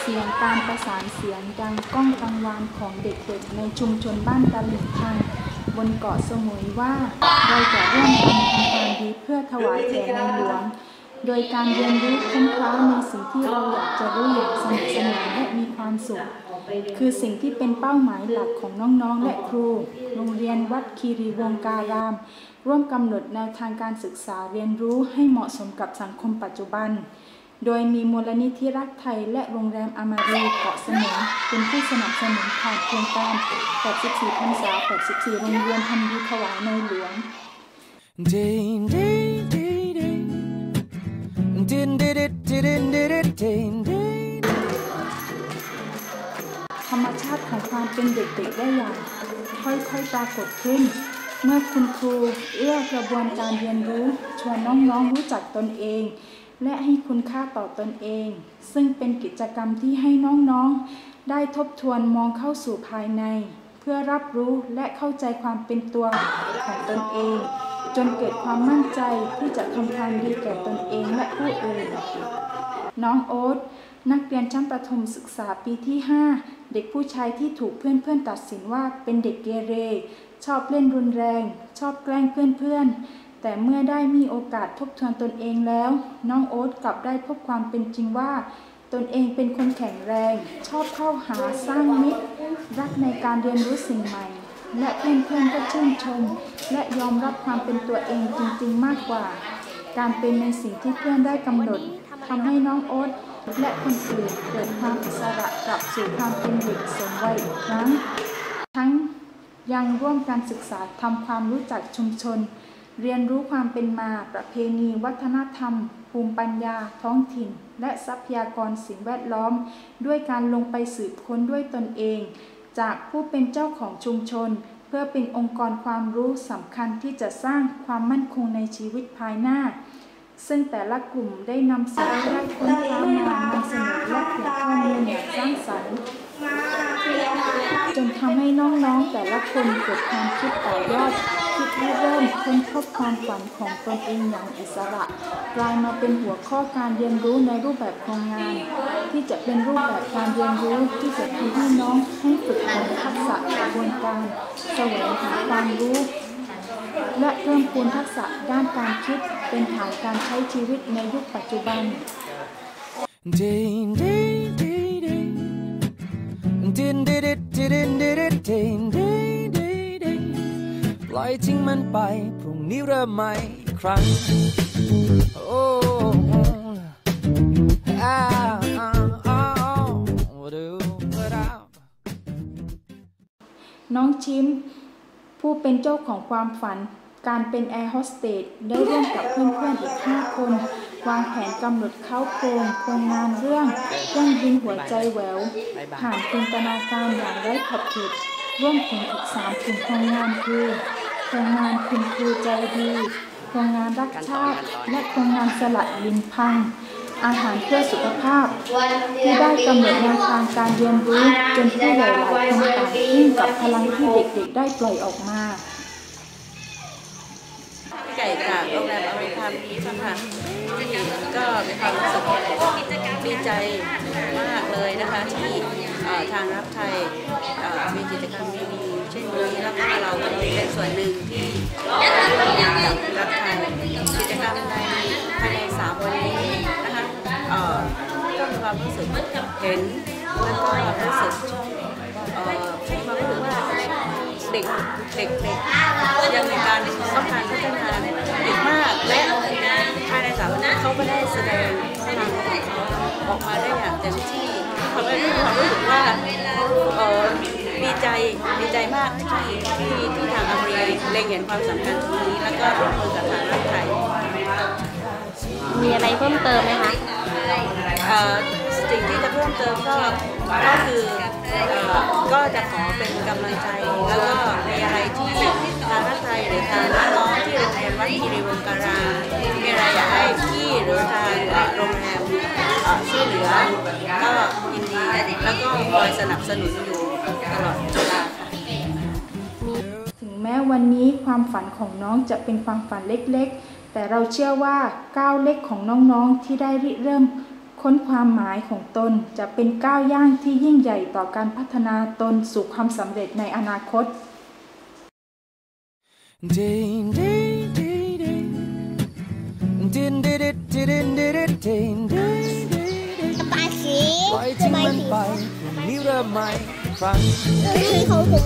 เสียงการประสานเสียงดังก้องกังวานของเด็กๆ ในชุมชนบ้านตลิ่งพังบนเกาะสมุยว่าเราจะร่วมกันทำความดีเพื่อถวายแด่ในหลวงโดยการเรียนรู้ค้นคว้าในสิ่งที่เราอยากจะรู้อย่างสนุกสนานและมีความสุข คือสิ่งที่เป็นเป้าหมายหลักของน้องๆ และครู โรงเรียนวัดคีรีวงการาม ร่วมกำหนดแนวทางการศึกษาเรียนรู้ให้เหมาะสมกับสังคมปัจจุบัน โดยมีมูลนิธิรักไทยและโรงแรมอมารีเกาะสมุยเป็นผู้สนับสนุนผ่านโครงการ 84พรรษา 84 โรงเรียนทำดีถวายในหลวง din din din. Din, din, din, din, din, din, าติของความเป็นเด็กๆได้อย่าง ค่อยๆปรากฏขึ้น เมื่อคุณครูเอื้อกระบวนการเรียนรู้ ชวนน้องๆรู้จักตนเอง และให้คุณค่าต่อตนเอง ซึ่งเป็นกิจกรรมที่ให้น้องๆ ได้ทบทวนมองเข้าสู่ภายใน เพื่อรับรู้และเข้าใจความเป็นตัวของตนเอง จนเกิดความมั่นใจที่จะทำความดีแก่ตนเองและผู้อื่นน้องโอ๊ต นักเรียนชั้นประถมศึกษาปีที่ 5 เด็กผู้ชายที่ถูกเพื่อนๆตัดสินว่าเป็นเด็กเกเร ชอบเล่นรุนแรง ชอบแกล้งเพื่อนๆ แต่เมื่อได้มีโอกาสทบทวนตนเองแล้ว น้องโอ๊ตกลับได้พบความเป็นจริงว่า ตนเองเป็นคนแข็งแรง ชอบเข้าหาสร้างมิตร รักในการเรียนรู้สิ่งใหม่ และเพื่อนๆก็ชื่นชม และยอมรับความเป็นตัวเองจริงๆมากกว่า การเป็นในสิ่งที่เพื่อนได้กำหนดทำให้น้องโอ๊ต และคนอื่นเกิดความอิสระกลับสู่ความเป็นเด็กสมวัยอีกครั้ง ทั้งยังร่วมการศึกษาทำความรู้จักชุมชน เรียนรู้ความเป็นมาประเพณี วัฒนธรรม ภูมิปัญญา ท้องถิ่น และทรัพยากรสิ่งแวดล้อม ด้วยการลงไปสืบค้นด้วยตนเอง จากผู้เป็นเจ้าของชุมชน เพื่อเป็นองค์กรความรู้สำคัญที่จะสร้างความมั่นคงในชีวิตภายหน้า ซึ่งแต่ละกลุ่มได้นำสิ่งที่ได้ค้นคว้ามานำเสนอและเผยข้อมูลอย่างสร้างสรรค์จนทำให้น้องๆแต่ละคนเกิดความคิดต่อยอด คิดริเริ่มค้นพบความฝันของตนเองอย่างอิสระกลายมาเป็นหัวข้อการเรียนรู้ในรูปแบบโครงงาน ที่จะเป็นรูปแบบการเรียนรู้ที่จะทำให้น้องให้ฝึกฝนทักษะกระบวนการแสวงหาความรู้ และเพิ่มพูนทักษะด้านการคิด เป็นฐานการใช้ชีวิตในยุคปัจจุบัน ปล่อยทิ้งมันไป พรุ่งนี้เริ่มใหม่อีกครั้ง โอ้อ้าน้องชิม ผู้เป็นเจ้าของความฝัน การเป็นแอร์โฮสเตสได้ร่วมกับเพื่อนๆอีก 5 คน วางแผนกำหนดเข้าโครงโครงงานเรื่องเครื่องบินหัวใจแหวว ผ่านจินตนาการอย่างไร้ขอบเขตร่วมถึงอีกสามกลุ่มโครงงานคือ โครงงานคุณครูใจดี โครงงานรักชาติ และโครงงานสลัดลินพัง อาหารเพื่อสุขภาพ ที่ได้กำหนดแนวทางการเรียนรู้จนผู้ใหญ่หลายคนต่างทึ่งกับพลังที่เด็กๆได้ปล่อยออกมา พี่ไก่จาก โรงแรมอเมริกันอีฟอะค่ก็มีความรู้สึกดีใจมากเลยนะคะที่ทางรักไทยมีกิจกรรมดีๆเช่นนี้แล้วก็เราก็เป็นส่วนหนึ่งที่ทำงานกับรักไทยกิจกรรมในภายในสามวันนี้นะคะก็มีความรู้สึกเห็นแล้วก็รู้สึกเอ่มีความรู้สึกว่า เด็กเด็กเด็กยังมีการต้องการพัฒนาอีกมากและภายในสามวันเขาก็ได้แสดงออกมาได้อย่างเต็มที่ทำให้ความรู้สึกว่าเออดีใจดีใจมากที่ที่ที่ทางอเมริกาเล็งเห็นความสำคัญตรงนี้แล้วก็ร่วมมือกับทางรัฐไทยมีอะไรเพิ่มเติมไหมคะ สิ่งที่จะเพิ่มเติมก็ก็คือก็จะขอเป็นกำลังใจ แล้วก็มีอะไรที่ทางรัฐไทยหรือทางน้องที่โรงเรียนวัดคีรีวงการามีอะไรอยากให้พี่หรือทางโรงแรมช่วยเหลือก็ยินดีแล้วก็คอยสนับสนุนอยู่ตลอดเวลาค่ะถึงแม้วันนี้ความฝันของน้องจะเป็นความฝันเล็กๆ แต่เราเชื่อว่าก้าวเล็กของน้องๆที่ได้ริเริ่ม ค้นความหมายของตนจะเป็นก้าวย่างที่ยิ่งใหญ่ต่อการพัฒนาตนสู่ความสำเร็จในอนาคตปที่มันไปนนี้เริ่มใหม่ครั้งคือเขาถึ